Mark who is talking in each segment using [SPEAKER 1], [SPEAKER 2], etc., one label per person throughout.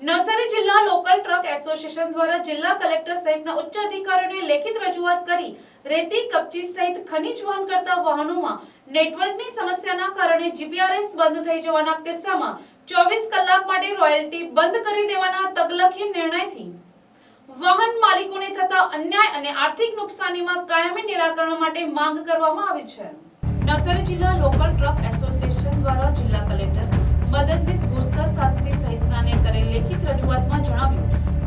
[SPEAKER 1] નવસારી જિલ્લા local truck association દ્વારા જિલ્લા કલેક્ટર સહિતના ઉચ્ચ અધિકારીઓને લેખિત રજૂઆત કરી રેતી કપચી સહિત ખનીજ વહન કરતા વાહનોમાં નેટવર્કની સમસ્યાના કારણે જીપીઆરએસ બંધ થઈ જવાના કિસ્સામાં ચોવીસ કલાક માટે રોયલ્ટી બંધ કરી દેવાના તગલખી નિર્ણયથી. વાહન માલિકોને થતા અન્યાય અને આર્થિક નુકસાનીમાં કાયમી નિરાકરણ માટે માંગ કરવામાં આવી છે. નવસારી જિલ્લા લોકલ ટ્રક એસોસિએશન દ્વારા જિલ્લા કલેક્ટર મદદનીશ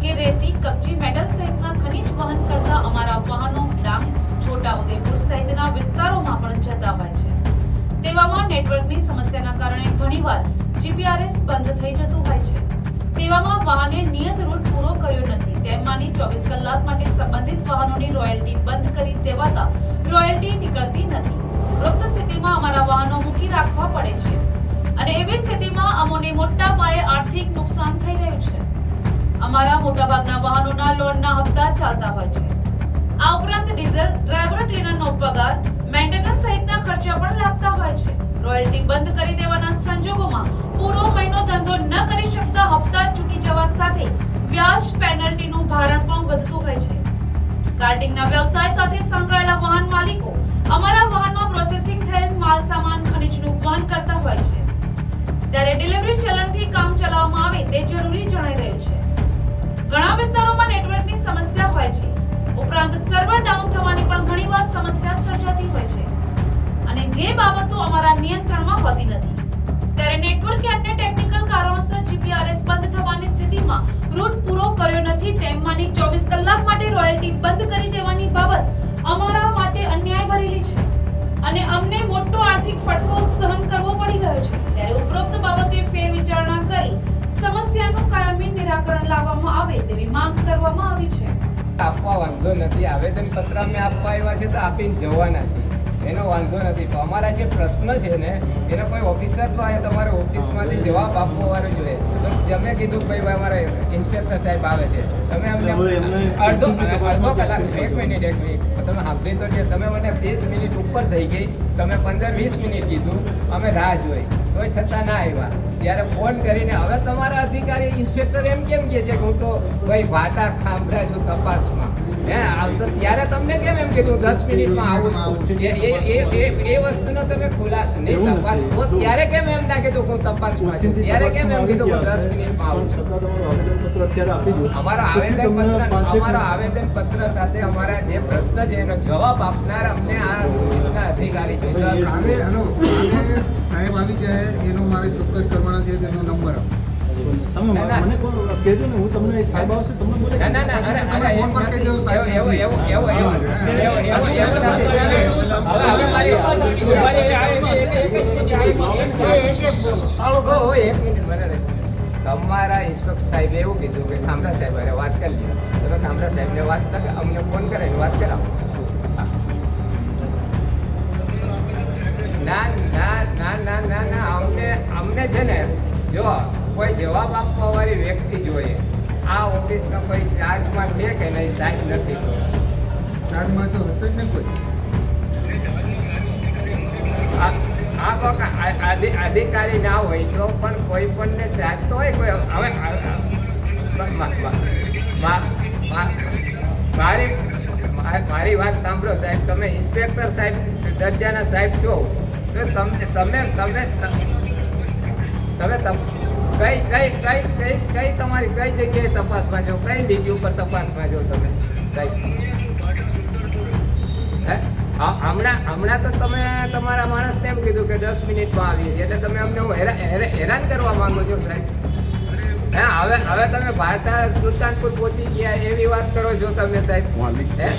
[SPEAKER 1] કે રેતી કપચી મેટલ સહિતના ખનિજ વહન કરતા અમારા વાહનો ડાંગ છોટાઉદેપુર સહિતના વિસ્તારોમાં પણ જતા હોય છે. તેવામાં નેટવર્કની સમસ્યાના કારણે ઘણીવાર જીપીઆરએસ બંધ થઈ જતું હોય છે. તેવામાં વાહને નિયત રૂટ પૂરો કર્યો નથી. તેમાંની ચોવીસ કલાક માટે સંબંધિત વાહનોની રોયલ્ટી બંધ કરી દેવાતા રોયલ્ટી નીકળતી નથી. ઉપરોક્ત સ્થિતિમાં અમારા વાહનો મૂકી રાખવા પડે છે. અને એવી સ્થિતિમાં અમોને મોટા પાયે આર્થિક નુકસાન થઈ રહ્યું છે. અમારા મોટાભાગના વાહનોના લોનના હપ્તા ચાલતા હોય છે. આ ઉપરાંત ડીઝલ ડ્રાઈવર ક્લીનરનો પગાર, મેન્ટેનન્સ સહિતના ખર્ચા પણ લાગતા હોય છે. રોયલ્ટી બંધ કરી દેવાના સંજોગોમાં પૂરો મહિનો ધંધો ન કરી શકતા હપ્તા ચૂકી જવા સાથે વ્યાજ પેનલ્ટીનું ભારણ પણ વધતું હોય છે. કાર્ટિંગના વ્યવસાય સાથે સંકળાયેલા વાહન માલિકો અમારા વાહનમાં પ્રોસેસિંગ થયેલ માલ સામાન ખનીજનું વહન કરતા હોય છે. ત્યારે ડિલિવરી ચલણથી કામ ચલાવવામાં આવે તે જરૂરી જણાઈ રહ્યું છે. ઘણા વિસ્તારોમાં નેટવર્કની સમસ્યા હોય છે. ઉપરાંત સર્વર ડાઉન થવાની પણ ઘણીવાર સમસ્યા સર્જાતી હોય છે. અને જે બાબતો અમારા નિયંત્રણમાં હોતી નથી. ત્યારે નેટવર્ક કે અન્ય ટેકનિકલ કારણોસર જીપીઆરએસ બંધ થવાની સ્થિતિમાં રૂટ પૂરો કર્યો નથી તેમ માની ચોવીસ કલાક માટે રોયલ્ટી બંધ કરી દેવાની બાબત અમારા માટે અન્યાય ભરેલી છે. અને અમને મોટો આર્થિક ફટકો સહન કરવો પડી રહ્યો છે. ત્યારે ઉપરોક્ત બાબતે ફેર વિચારણા કરી સમસ્યાનું કાયમી નિરાકરણ લાવવામાં આવે તેવી માંગ કરવામાં આવી છે.
[SPEAKER 2] આપવા વાંધો નથી. આવેદન પત્ર અમે આપવા આવ્યા છે તો આપીને જવાના છે. એનો વાંધો નથી. તો અમારા જે પ્રશ્ન છે ને એનો કોઈ ઓફિસર તો અહીંયા તમારે ઓફિસમાંથી જવાબ આપવો વાળો જોઈએ. તો તમે કીધું ભાઈ અમારે ઇન્સ્પેક્ટર સાહેબ આવે છે તમે અમને અડધો અડધો કલાક એક મિનિટ એક મિનિટ. તમે સાંભળી તો તમે મને ત્રીસ મિનિટ ઉપર થઈ ગઈ. તમે પંદર વીસ મિનિટ કીધું. અમે રાહ જોઈ. તોય છતાં ના આવ્યા. ત્યારે ફોન કરીને હવે તમારા અધિકારી ઇન્સ્પેક્ટર એમ કેમ કહે છે? કે હું તો ભાઈ વાટા ખાંભરા છું તપાસમાં. હે આવતો ત્યારે તમને કેમ એમ કીધું દસ મિનિટમાં આવું છું. એ એ એ એ એ વસ્તુનો તમે ખુલાસો. નહીં તપાસ તો ત્યારે કેમ એમ ના કીધું હું તપાસમાં છું? ત્યારે કેમ એમ કીધું કે દસ મિનિટમાં આવું છું? અમારો આવેદન પત્ર અમારો આવેદન પત્ર સાથે અમારા જે પ્રશ્ન છે એનો જવાબ આપનાર અમને આ ઓફિસના અધિકારી જોઈએ
[SPEAKER 3] સાહેબ આવી જાય એનો મારે ચોક્કસ કરવાના છે તેનો નંબર
[SPEAKER 2] તમારા ઇન્સ્પેક્ટર સાહેબે એવું કીધું કે ખામરા સાહેબ વાત કરી લ્યો તમે ખામરા સાહેબને વાત અમને ફોન કરે વાત કરાવો ના ના ના ના ના ના અમને અમને છે ને જો કોઈ જવાબ આપવા વાળી વ્યક્તિ જોઈએ. આ ઓફિસનો કોઈ ચાર્જમાં છે કે નહીં સાહેબ નથી.
[SPEAKER 3] ચાર્જમાં તો હશે જ ને કોઈ?
[SPEAKER 2] અધિકારી ના હોય તો પણ કોઈ પણને ચાર્જ તો હોય કોઈ. હવે મારી મારી વાત સાંભળો સાહેબ. તમે ઇન્સ્પેક્ટર સાહેબ દરજાના સાહેબ છો. તમે તમે તમે તમ- કઈ કઈ કઈ કઈ કઈ તમારી કઈ જગ્યાએ તપાસમાં જાઓ? કઈ લીટી ઉપર તપાસમાં જાઓ તમે? સાહેબ. હે? હમણાં હમણાં તો તમે તમારા માણસને એમ કીધું કે દસ મિનિટમાં આવીએ છીએ. એટલે તમે અમને હું હેરા- હેરાન કરવા માંગો છો સાહેબ. હા હવે હવે તમે ભારતા સુલતાનપુર પહોંચી ગયા એવી વાત કરો છો તમે સાહેબ. હે?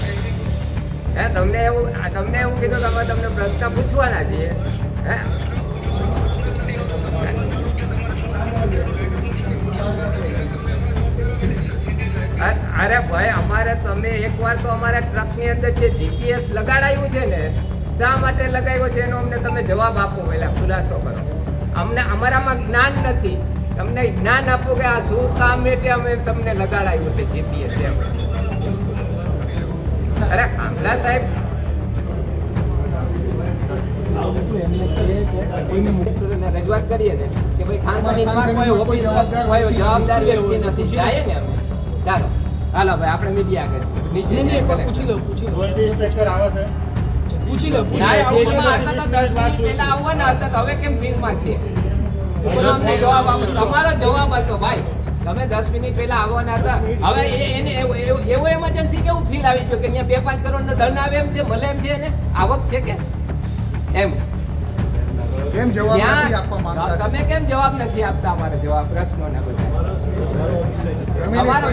[SPEAKER 2] હે, તમને એવું તમને એવું કીધું કે અમે તમને પ્રશ્ન પૂછવાના છીએ. હે? અરે ભાઈ, અમારે તમે એકવાર તો અમારા ટ્રકની અંદર જે જીપીએસ લગાડાયું છે ને, શા માટે લગાવ્યો છે એનો અમને તમે જવાબ આપો પહેલા, ખુલાસો કરો. અમને અમારામાં જ્ઞાન નથી. તમને જ્ઞાન આપો કે આ શું કામ માટે અમે તમને લગાડાયું છે જીપીએસ એમ. અરે આંબલા સાહેબ. રજૂઆત કરીએ ને કે ભાઈ ખાન ખનીજમાં કોઈ
[SPEAKER 3] જવાબદાર વ્યક્તિ નથી.
[SPEAKER 2] જાય ને અમે. ચાલો. હાલો ભાઈ આપણે મીડિયા કરીએ નીચે
[SPEAKER 4] નહીં પૂછી લો પૂછી લો.
[SPEAKER 5] ઇન્સ્પેક્ટર આવે છે?
[SPEAKER 4] પૂછી લો
[SPEAKER 2] આવવાના હતા હવે કેમ ભીડમાં છે તમારો જવાબ આપો. તમારો જવાબ હતો ભાઈ. તમે દસ મિનિટ પહેલા આવવાના હતા. હવે એને એવું એમરજન્સી કેવું ફીલ આવી ગયું કે અહીંયા બે પાંચ કરોડનો ડન આવે એમ છે મળે એમ છે એને આવક છે કે? એમ.
[SPEAKER 3] કેમ જવાબ નથી આપવા માંગતા
[SPEAKER 2] તમે કેમ જવાબ નથી આપતા અમારે જવાબ? પ્રશ્નોના બધા.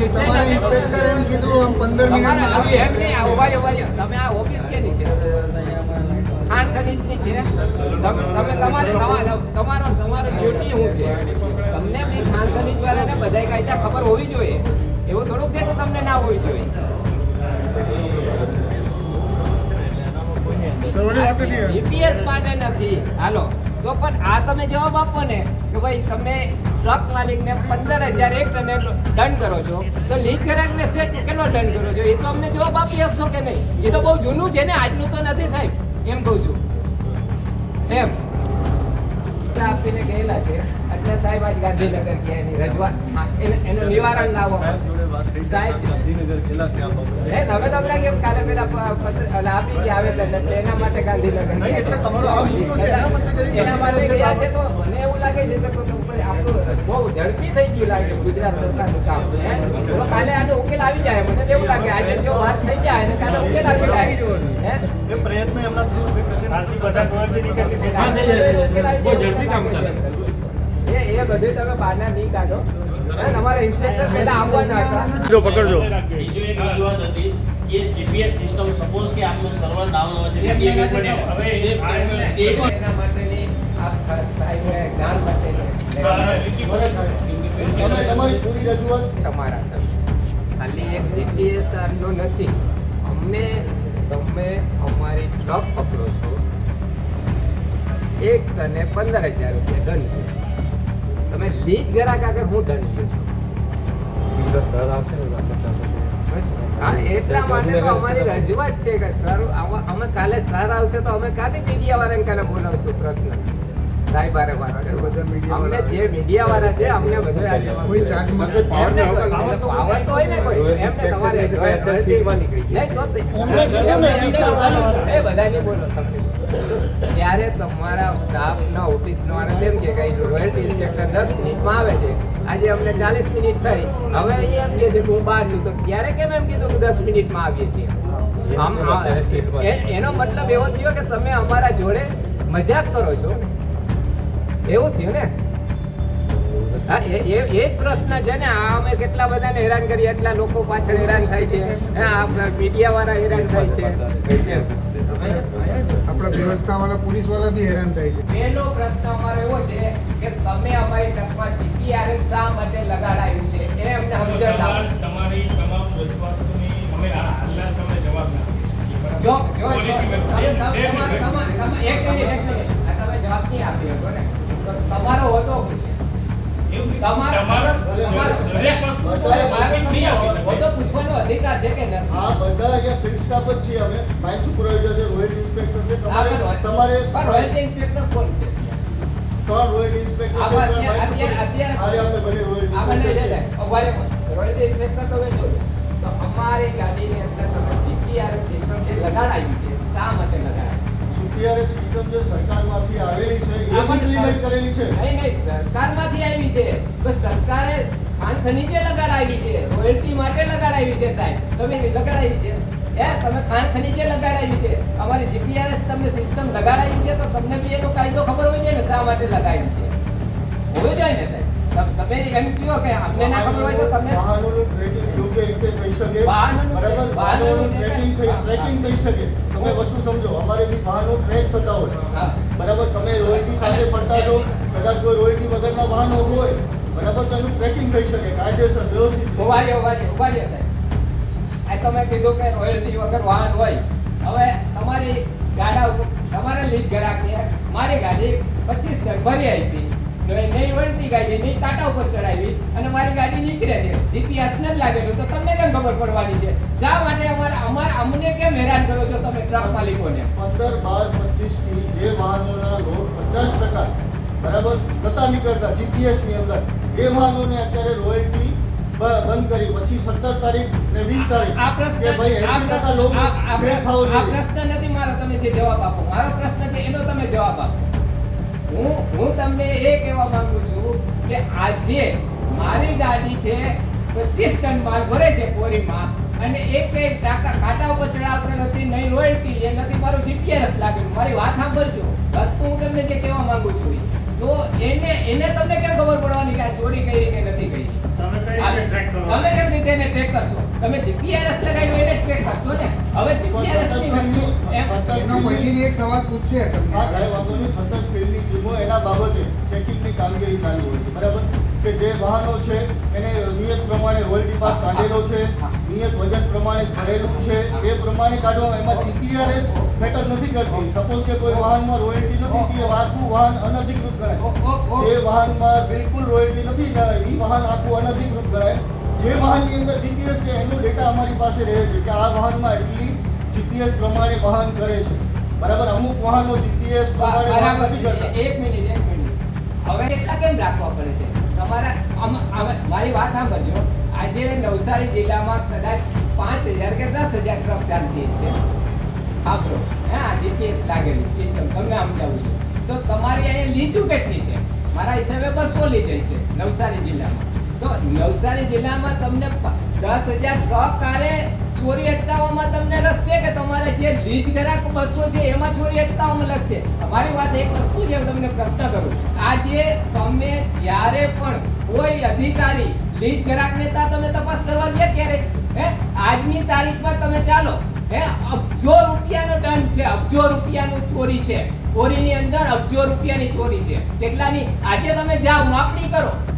[SPEAKER 2] વિષય
[SPEAKER 3] ઇન્સ્પેક્ટર એમ કીધું આમ પંદર મિનિટમાં
[SPEAKER 2] તમારા એમ નહીં. તમે આ ઓફિસ કેની છે? ખાણ ખનીજની છે? તમે તમે તમારે તમારો તમારો તમારો ડ્યુટી શું છે? તમને બી ખાણ ખનીજ વાળાને કાયદા ખબર હોવી જોઈએ. એવું થોડુંક છે કે તમને ના હોવી જોઈએ? જીપીએસ માટે નથી. હાલો. તો પણ આ તમે જવાબ આપો ને કે ભાઈ તમે ટ્રક માલિકને પંદર હજાર એક ટને દંડ કરો છો. તો લીજ ગ્રાહકને સેટ કેટલો દંડ કરો છો? એ તો અમને જવાબ આપી શકશો કે નહીં? એ તો બહુ જૂનું છે ને આજનું તો નથી સાહેબ. એમ કહું છું. એમ. એટલે આપીને ગયેલા છે. એટલે સાહેબ આજ ગાંધીનગર ગયા એની રજૂઆત. એને- એનું નિવારણ લાવો
[SPEAKER 4] સાહેબ. ગાંધીનગર ગયેલા છે
[SPEAKER 2] તમે તમને કેમ કાલે પેલા પત્ર આપી ગયા એટલે એના માટે ગાંધીનગર
[SPEAKER 4] એટલે તમારો આ મુદ્દો છે, એના માટે
[SPEAKER 2] ગયા છે તો મને એવું લાગે છે કે આપણું બહુ ઝડપી થઈ ગયું લાગે ગુજરાત સરકારનું કામ. તો કાલે આનો ઉકેલ આવી જાય. મને એવું લાગે આજે જો વાત થઈ જાય અને કાલે ઉકેલ આવી જાય.
[SPEAKER 4] એ પ્રયત્ન એમના થયો છે કે
[SPEAKER 5] બધા.
[SPEAKER 2] એ એ બધું તમે બહારના નહીં કાઢો. હે? તમારા ઇન્સ્પેક્ટર પહેલા આવવાના હતા.
[SPEAKER 5] પકડજો.
[SPEAKER 6] બીજું એક રજૂઆત હતી કે જીપીએસ સિસ્ટમ સપોઝ કે આપનું સર્વર ડાઉન હોય છે DNS પર data. હવે એ એ પણ
[SPEAKER 2] એના માટેની આ સાહેબ જાણ માટેની
[SPEAKER 3] તમારી
[SPEAKER 2] સર. ખાલી એક જીપીએસ નો નથી. અમને તમે અમારી ટ્રક પકડો છો. એક ટને પંદર હજાર રૂપિયા દંડ છે. તમે લીજ ગરાક આગળ હું દંડ લ્યો છું? એટલા માટે અમારી રજૂઆત છે કે સર અમે કાલે સર આવશે તો અમે કાંથી મીડિયા વાળાને કાલે બોલાવશું પ્રશ્ન? સાહેબ. અમને જે મીડિયા વાળા છે અમને બધું
[SPEAKER 3] કોઈ
[SPEAKER 2] પાવર તો હોય ને કોઈ. એમને તમારે નહીં તો બોલો. એ બધાની બોલો તમે. ત્યારે તમારા સ્ટાફના ઓફિસનો માણસ એમ કે કઈ રોયલ્ટી ઇન્સ્પેક્ટર દસ મિનિટમાં આવે છે. આજે અમને ચાલીસ મિનિટ થઈ. હવે એ એમ કહે છે કે હું બહાર છું. તો ક્યારે કેમ એમ કીધું કે દસ મિનિટમાં આવીએ છીએ? આમ એનો મતલબ એવો થયો કે તમે અમારા જોડે મજાક કરો છો. એવું થયું ને? હા એ એ એ જ પ્રશ્ન છે ને. આ અમે કેટલા બધાને હેરાન કરીએ એટલા લોકો પાછળ હેરાન થાય છે. આપણા આ મીડિયા વાળા હેરાન થાય છે.
[SPEAKER 3] આપણા વ્યવસ્થા વાળા પોલીસવાળા બી હેરાન થાય છે.
[SPEAKER 2] પહેલો પ્રશ્ન અમારો એવો છે કે તમે અમારી ટકમાં જીપીઆરએસ શા માટે લગાડાયું છે? એ અમને સમજણ લાવો.
[SPEAKER 5] તમારી તમામ રજૂઆતોની અમે હાલના તમને જવાબ ના?
[SPEAKER 2] જો જો. તમે તમે- એક મિનિટ એક મિનિટ. તમે જવાબ નહીં આપી શકો ને. તમારો હોતો શું
[SPEAKER 5] એવું
[SPEAKER 2] તમારો
[SPEAKER 5] દરેક વસ્તુ
[SPEAKER 2] મારે
[SPEAKER 5] નહીં આપી
[SPEAKER 2] તમને પૂછવાનો અધિકાર છે કે નથી?
[SPEAKER 7] આ બધા અહીંયા ફિલ્ડ સ્ટાફ જ છીએ અમે. માઇન સુપરવાઇઝર છે? રોયલ ઇન્સ્પેક્ટર છે? તમારે તમારે
[SPEAKER 2] રોયલ ઇન્સ્પેક્ટર કોણ છે?
[SPEAKER 7] કોણ રોયલ ઇન્સ્પેક્ટર છે?
[SPEAKER 2] અત્યારે- અત્યારે-
[SPEAKER 7] અમે બને રોયલ
[SPEAKER 2] આ છે ને
[SPEAKER 7] ઇન્સ્પેક્ટર.
[SPEAKER 2] રોયલ્ટી ઇન્સ્પેક્ટર તો મેં તો અમારી ગાડીની અંદર તમે જીપીઆરએસ સિસ્ટમ જે લગાડાવી છે શા માટે લગાડાવી
[SPEAKER 7] સિસ્ટમ જે સરકારમાંથી આવેલી છે એ ઇમ્પ્લિમેન્ટ કરેલી છે.
[SPEAKER 2] નહીં નહીં સરકારમાંથી આવી છે. બસ સરકારે ખાણ ખનીજે લગાડાવી છે. રોયલ્ટી માટે લગાડાવી છે સાહેબ. તમે લગાડાવી છે? એ તમે ખાણ ખનીજે લગાડાવી છે. અમારી જીપીઆરએસ તમને સિસ્ટમ લગાડાવી છે તો તમને બી એનો કાયદો ખબર હોય ને શા માટે લગાવી છે? હોવી જોઈએ ને સાહેબ. તમે એમ કહો કે અમને ના ખબર હોય તો તમને
[SPEAKER 7] વાહનોનું ટ્રેકિંગ યોગ્ય રીતે થઈ શકે.
[SPEAKER 2] વાહનોનું
[SPEAKER 7] બરાબર?
[SPEAKER 2] ટ્રેક-
[SPEAKER 7] વાહનોનું
[SPEAKER 2] વાહનોનું
[SPEAKER 7] ટ્રેકિંગ થઈ
[SPEAKER 2] ટ્રેક-
[SPEAKER 7] ટ્રેકિંગ થઈ શકે. તમે વસ્તુ સમજો, અમારે બી વાહનો ટ્રેક થતા હોય. બરાબર, તમે રોયલ્ટી સાથે ફરતા છો, કદાચ કોઈ રોયલ્ટી વગરના વાહનો હોય, બરાબર, તો ટ્રેકિંગ થઈ શકે, કાયદેસર, વ્યવસ્થિત.
[SPEAKER 2] ઉભારી ઉભારી ઉભારી સાહેબ આ તમે કીધું કે રોયલ્ટી વગર વાહન હોય. હવે તમારી ગાડા તમારે લીજ ગ્રાહકીએ મારી ગાડી પચીસ ટન ભરી આવી નહીં રોયલ્ટી ગાડી નહીં કાંટા ઉપર ચડાવી અને મારી ગાડી નીકળે છે. જીપીએસ ને જ લાગેલું તો તમને કેમ ખબર પડવાની છે? શા માટે અમારે અમારે અમને કેમ હેરાન કરો છો તમે ટ્રક માલિકોને?
[SPEAKER 7] પંદર બાર પચીસથી જે વાહનોના લોડ પચાસ ટકા બરાબર? નતા નીકળતા જીપીએસની અંદર. એ વાહનોને અત્યારે રોયલ્ટી બંધ કરી. પછી સત્તર તારીખ ને વીસ તારીખ
[SPEAKER 2] આ પ્રશ્ન આ. પ્રશ્ન નથી મારો તમે જે જવાબ આપો. મારો પ્રશ્ન છે એનો તમે જવાબ આપો. હું હું તમને એ કહેવા માંગુ છું કે આજે મારી ગાડી છે પચીસ ટન માલ ભરે છે કોરીમાં અને એક એક ટાકા કાંટા ઉપર ચડાવતો નથી નહીં રોયલ્ટી લે નથી મારું જીપીએસ લાગેલું મારી વાત સાંભળજો. વસ્તુ હું તમને જે કહેવા માંગુ છું તો એને એને તમને કેમ ખબર પડવાની કે આ ચોરી કરી કે નથી કરી?
[SPEAKER 5] તમે કઈ રીતે ટ્રેક કરો?
[SPEAKER 2] તમે કેમ રીતે એને ટ્રેક કરશો? તમે જીપીઆરએસ લગાવ્યું એને ટ્રેક કરશો ને? હવે જીપીઆરએસની વસ્તુ એમ
[SPEAKER 3] એનો પછીની એક સવાલ પૂછશે તમને.
[SPEAKER 7] આ વાંધો નહીં. સતત ફેલની ટીમો એના બાબતે ચેકિંગની કામગીરી ચાલુ હોય છે. બરાબર? કે જે વાહનો છે એને નિયત પ્રમાણે રોયલ્ટી પાસ કાઢેલો છે નિયત વજન પ્રમાણે ભરેલું છે એ પ્રમાણે કાઢવામાં એમાં જીપીઆરએસ મેટર નથી કરતી. સપોઝ કે કોઈ વાહનમાં રોયલ્ટી નથી એ આખું વાહન અનધિકૃત
[SPEAKER 2] કરાય
[SPEAKER 7] ગણાય જે વાહનમાં બિલકુલ રોયલ્ટી નથી એ વાહન આખું અનધિકૃત ગણાય. જે વાહનની અંદર જીપીએસ છે એનો ડેટા અમારી પાસે રહે છે કે આ વાહનમાં એટલી જીપીએસ પ્રમાણે વાહન કરે છે. બરાબર? અમુક વાહનો જીપીએસ પ્રમાણે
[SPEAKER 2] એક મિનિટ એક મિનિટ હવે એટલા કેમ રાખવા પડે છે? તમારા મારી વાત સાંભળજો. આજે નવસારી જિલ્લામાં કદાચ પાંચ હજાર કે દસ હજાર ટ્રક ચાલતી હશે આપણો હા જીપીએસ લાગેલી સિસ્ટમ તમને સમજાવું છું. તો તમારી અહીંયા લીચું કેટલી છે? મારા હિસાબે બસો લીચી છે નવસારી જિલ્લામાં. તો નવસારી જિલ્લામાં તમને દસ હજાર ટ્રક કારે ચોરી અટકાવવામાં તમને રસ છે કે તમારે જે લીજ ગ્રાહક બસો છે એમાં ચોરી અટકાવવામાં રસ છે? અમારી વાત એક વસ્તુ છે, હું તમને પ્રશ્ન કરું. આજે તમે જ્યારે પણ કોઈ અધિકારી લીજ ગરાક નેતા તમે તપાસ કરવા ગયા ક્યારે? હે? આજની તારીખમાં તમે ચાલો. હે? અબજો રૂપિયાનો દંડ છે, અબજો રૂપિયાનું ચોરી છે. ચોરીની અંદર અબજો રૂપિયાની ચોરી છે. કેટલાની? આજે તમે જાઓ, માપણી કરો.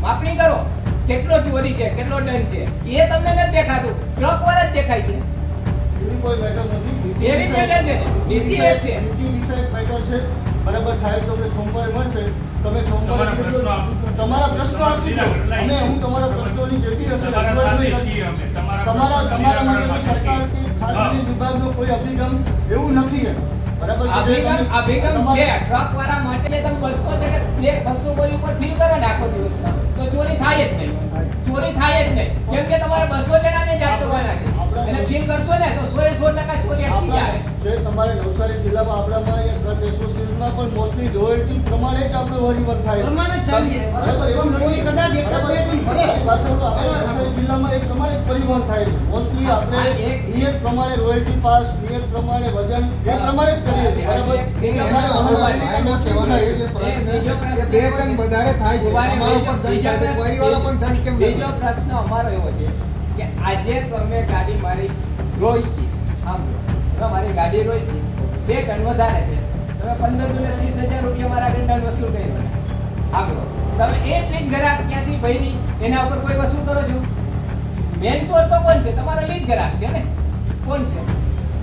[SPEAKER 2] માપણી કરો. કેટલો ચોરી છે કેટલો ડન છે એ તમને નથી દેખાતું. ટ્રક વાળા જ દેખાય છે.
[SPEAKER 7] એવી કોઈ મેટર નથી. નીતિ
[SPEAKER 2] એવી
[SPEAKER 7] વિષયક-
[SPEAKER 2] છે. નીતિ એ છે.
[SPEAKER 7] નીતિ વિષય મેટર છે. બરાબર સાહેબ તમને સોમવારે મળશે. તમે સોમવારે
[SPEAKER 5] તમારા
[SPEAKER 7] કીધું-
[SPEAKER 5] પ્રશ્નો આપો.
[SPEAKER 7] તમારા પ્રશ્નો આપી દો અને હું તમારા પ્રશ્નોની જે બી હશે
[SPEAKER 5] તમારા. તમારા
[SPEAKER 7] તમારા
[SPEAKER 5] પ્રશ્નોની
[SPEAKER 7] તમારા માટે સરકાર કે ખાનગી વિભાગનો કોઈ અભિગમ એવું નથી એમ.
[SPEAKER 2] અભિગમ છે. ટ્રક વાળા માટે તમે બસો છે બસો બોરી ઉપર ફીલ કરો ને આખો દિવસમાં તો ચોરી થાય જ નહીં. ચોરી થાય જ નહીં. કેમ કે તમારે બસો જણાને જ આચરવાના છે એટલે ફીલ કરશો ને તો સો એ સો ટકા ચોરી અટકી જાય.
[SPEAKER 7] જે તમારે નવસારી જિલ્લામાં આપણામાં એ ટ્રક એસોસિએશનમાં પણ મોસ્ટલી રોયલ્ટી પ્રમાણે જ આપણો વહીવટ થાય છે.
[SPEAKER 8] પ્રમાણે ચાલીએ.
[SPEAKER 7] બરાબર? એવું
[SPEAKER 8] કોઈ કદાચ એક
[SPEAKER 7] નવસારી જિલ્લામાં એ પ્રમાણે પરિવહન થાય છે. મોસ્ટલી આપણે નિયત પ્રમાણે રોયલ્ટી પાસ નિયત પ્રમાણે વજન એ પ્રમાણે જ કરીએ છીએ. બરાબર?
[SPEAKER 3] એ એ જે પ્રશ્ન કે બે ટન વધારે થાય છે. અમારો પણ દંડ થાય છે.
[SPEAKER 2] બીજો
[SPEAKER 3] પણ દંડ કેમ
[SPEAKER 2] બીજો પ્રશ્ન અમારો એવો છે કે આજે તમે ગાડી મારી રોઈ સાંભળો હવે મારી ગાડી રોઈ હતી બે ટન વધારે છે. તમે પંદર ને ત્રીસ હજાર રૂપિયા મારા આગળ દંડ વસૂલ કરી મને. આગળ. તમે એ લીજ ગ્રાહક ક્યાંથી ભરી? એના ઉપર કોઈ વસૂલ કરો છો? મેન ચોર તો કોણ છે? તમારો લીજ ગ્રાહક છે ને? કોણ છે?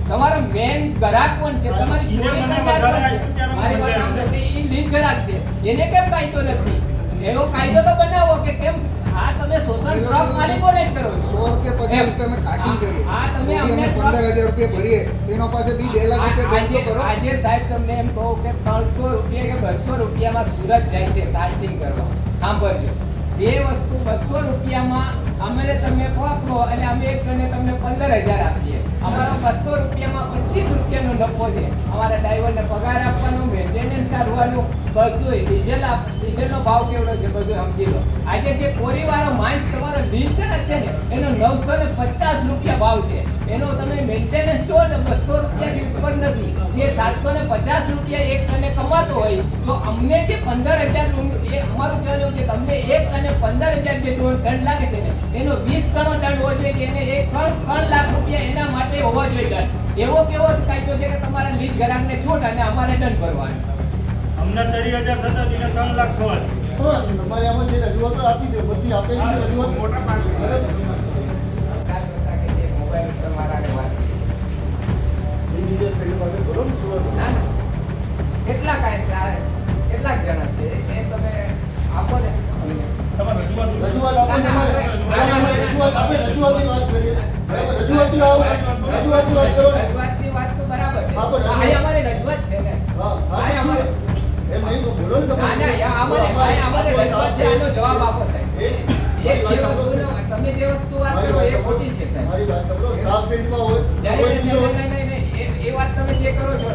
[SPEAKER 2] તમારો મેન ગ્રાહક કોણ છે? તમારી ચોરી કરનાર કોણ છે? મારી વાત સાંભળો કે એ લીજ ગ્રાહક છે. એને કેમ કાયદો નથી? એવો કાયદો તો બનાવો કે કેમ આ તમે શોષણ ટ્રક માલિકોને જ કરો છો.
[SPEAKER 3] સો રૂપિયા પચાસ
[SPEAKER 2] એમ.
[SPEAKER 3] રૂપિયા અમે કાટિંગ કરીએ.
[SPEAKER 2] આ તમે અમને
[SPEAKER 3] અમે પંદર હજાર રૂપિયા ભરીએ. તેનો પાસે બી બે લાખ રૂપિયા દંડ કરો.
[SPEAKER 2] આજે સાહેબ તમને એમ કહું કે ત્રણસો રૂપિયા કે બસો રૂપિયામાં સુરત જાય છે કાસ્ટિંગ કરવા. સાંભળજો. જે વસ્તુ બસો રૂપિયામાં અમારે તમે પકડો એટલે અમે એક ટને તમને પંદર હજાર આપીએ. અમારો બસો રૂપિયામાં પચીસ રૂપિયાનો નફો છે. અમારા ડ્રાઈવરને પગાર આપવાનો મેન્ટેનન્સ કાઢવાનું બધું ડીઝલ આપ ડીઝલનો ભાવ કેવડો છે બધું સમજી લો. આજે જે કોરીવાળો માણસ તમારો લીજ કરે છે ને, એનો નવસો ને પચાસ રૂપિયા ભાવ છે. એનો તમે મેન્ટેનન્સ જો ને બસો રૂપિયાથી ઉપર નથી. એ સાતસો ને પચાસ રૂપિયા એક ટને કમાતો હોય, તો અમને જે પંદર હજાર એ અમારું કહેવાનું છે તમને એક ટને પંદર હજાર જે દંડ લાગે છે ને, એનો વીસ ગણો દંડ હોવો જોઈએ કે એને એક ત્રણ ત્રણ લાખ રૂપિયા એના માટે હોવો જોઈએ દંડ. એવો કેવો કાયદો છે કે તમારા લીજ ગ્રાહકને છૂટ અને અમારે દંડ ભરવાનો.
[SPEAKER 5] અમને હજાર થતા તેને ત્રણ લાખ થવા.
[SPEAKER 7] તમારે આમાં જે રજૂઆતો આપી દે બધી આપેલી છે રજૂઆત?
[SPEAKER 5] મોટા
[SPEAKER 7] ના
[SPEAKER 2] કેટલા કાંઈ ચાર કેટલાક જણા છે એ તમે આપો ને.
[SPEAKER 5] રજૂઆત
[SPEAKER 7] રજૂઆત આપો રજૂઆત આપે રજૂઆતની વાત કરીએ. બરાબર રજૂઆતની આવો રજૂઆતની વાત કરો
[SPEAKER 2] જવાબ આપો સાહેબ. તમે જે વસ્તુ વાત કરો એ ખોટી છે સાહેબ. એ વાત તમે જે કરો છો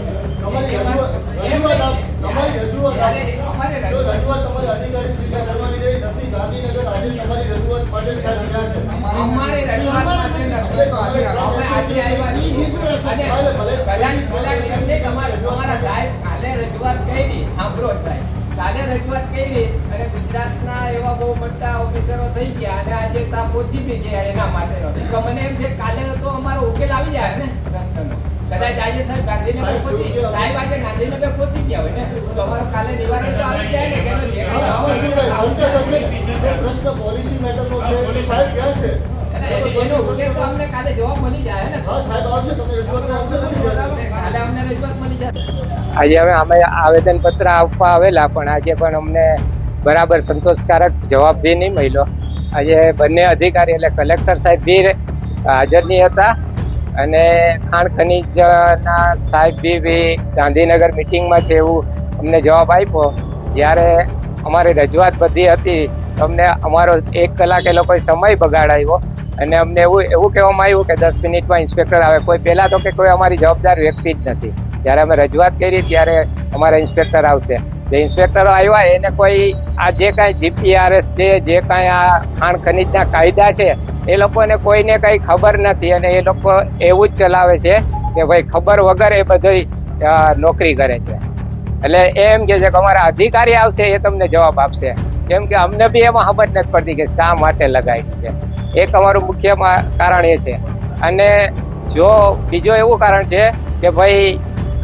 [SPEAKER 7] રજૂઆત
[SPEAKER 2] કરી અને ગુજરાતના એવા બહુ મોટા ઓફિસરો થઈ ગયા અને આજે ત્યાં પહોંચી બી ગયા એના માટેનો તો મને એમ છે કાલે તો અમારો ઉકેલ આવી જાય ને રસ્તાનો કદાચ આજે સાહેબ ગાંધીનગર પહોંચી. સાહેબ આજે ગાંધીનગર પહોંચી ગયા હોય ને તો અમારો કાલે નિવારણ તો આવી જાય ને કે? જે
[SPEAKER 7] પ્રશ્ન પોલિસી મેટરનો છે સાહેબ ક્યાં છે
[SPEAKER 2] આજે હવે અમે આવેદન પત્ર આપવા આવેલા, પણ આજે પણ અમને બરાબર સંતોષકારક જવાબ બી નહીં મળ્યો. આજે બંને અધિકારી એટલે કલેક્ટર સાહેબ બી હાજર નહીં હતા અને ખાણ ખનીજના સાહેબ બી બી ગાંધીનગર મિટિંગમાં છે એવું અમને જવાબ આપ્યો. જ્યારે અમારી રજૂઆત બધી હતી, અમને અમારો એક કલાક એ લોકોએ સમય બગાડાયો. અને અમને એવું એવું કહેવામાં આવ્યું કે દસ મિનિટમાં ઇન્સ્પેક્ટર આવે. કોઈ પહેલાં તો કે કોઈ અમારી જવાબદાર વ્યક્તિ જ નથી. જ્યારે અમે રજૂઆત કરી, ત્યારે અમારા ઇન્સ્પેક્ટર આવશે. જે ઇન્સ્પેક્ટરો આવ્યા, એને કોઈ આ જે કાંઈ જીપીઆરએસ છે, જે કાંઈ આ ખાણ ખનીજના કાયદા છે, એ લોકોને કોઈને કંઈ ખબર નથી. અને એ લોકો એવું જ ચલાવે છે કે ભાઈ ખબર વગર એ બધી નોકરી કરે છે. એટલે એમ કે છે કે અમારા અધિકારી આવશે, એ તમને જવાબ આપશે. કેમ કે અમને બી એમાં ખબર નથી પડતી કે શા માટે લગાવી છે. એક અમારું મુખ્ય કારણ એ છે. અને જો બીજો એવું કારણ છે કે ભાઈ,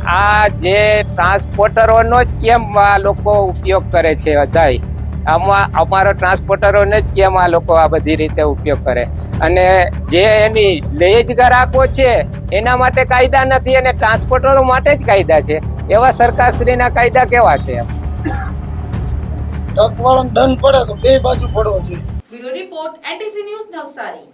[SPEAKER 2] આ જે ટ્રાન્સપોર્ટરોનો જ કેમ આ લોકો ઉપયોગ કરે છે બધાય? આમાં, અમારો ટ્રાન્સપોર્ટરોને જ કેમ આ લોકો આ બધી રીતે ઉપયોગ કરે? અને જે એની લેજ ગ્રાહકો છે, એના માટે કાયદા નથી અને ટ્રાન્સપોર્ટરો માટે જ કાયદા છે. એવા સરકારશ્રીના કાયદા કેવા છે?
[SPEAKER 8] ટ્રક દંડ પડે તો બે બાજુ પડવો જોઈએ.
[SPEAKER 1] Bureau report NTC news Navsari.